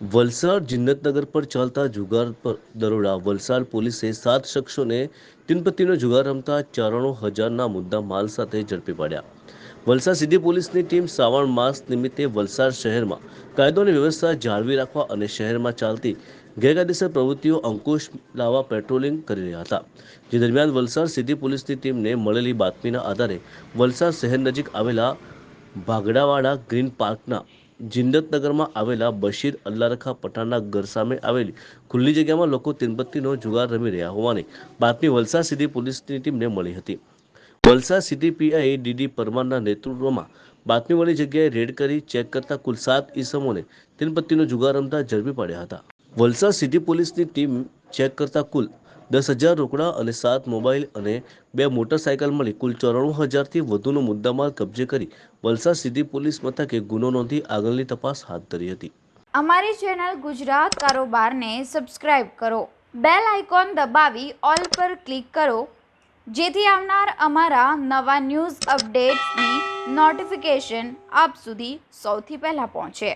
વલસાડ જિન્નતનગર પર ચાલતા જુગાર પર દરોડા વલસાડ પોલીસે સાત શખ્સોને તીનપત્તીનો જુગાર રમતા ચારણો હજારના મુદ્દા માલ સાથે ઝડપી પાડ્યા. વલસાડ સિટી પોલીસની ટીમ શ્રાવણ માસ નિમિત્તે વલસાડ શહેરમાં કાયદો અને વ્યવસ્થા જાળવી રાખવા અને શહેરમાં ચાલતી ગેરકાયદેસર પ્રવૃત્તિઓ અંકુશ લાવવા પેટ્રોલિંગ કરી રહ્યા હતા. જે દરમિયાન વલસાડ સિટી પોલીસની ટીમને મળેલી બાતમીના આધારે વલસાડ શહેર નજીક આવેલા ભાગડાવાડા ગ્રીન પાર્કના જિંદતનગરમાં આવેલા બશીર અલ્લારખા પઠાણના ઘર સામે આવેલી ખુલ્લી જગ્યામાં લોકો તીનબત્તીનો જુગાર રમી રહ્યા હોવાની બાતમી વલસાડ સિટી પોલીસની ટીમને મળી હતી. વલસાડ સિટી પીઆઈ ડીડી પરમારના નેતૃત્વમાં બાતમી મળી જગ્યાએ રેડ કરી ચેક કરતા કુલ સાત ઈસમોને તીનપત્તીનો જુગાર રમતા ઝડપી પાડ્યા હતા. વલસાડ સિટી પોલીસની ટીમ ચેક કરતા કુલ દસ હજાર રોકડા અને સાત મોબાઈલ અને બે મોટરસાયકલ મળી કુલ ચોરાણું હજારથી વધુનો મુદ્દામાલ કબજે કરી વલસાડ સીધી પોલીસ મથકે ગુનો નોંધી આગળની તપાસ હાથ ધરી હતી. અમારી ચેનલ ગુજરાત કારોબારને સબસ્ક્રાઇબ કરો, બેલ આઇકોન દબાવી, ઓલ પર ક્લિક કરો, જેથી આવનાર અમારા નવા ન્યૂઝ અપડેટ્સની નોટિફિકેશન આપ સુધી સૌથી પહેલાં પહોંચે.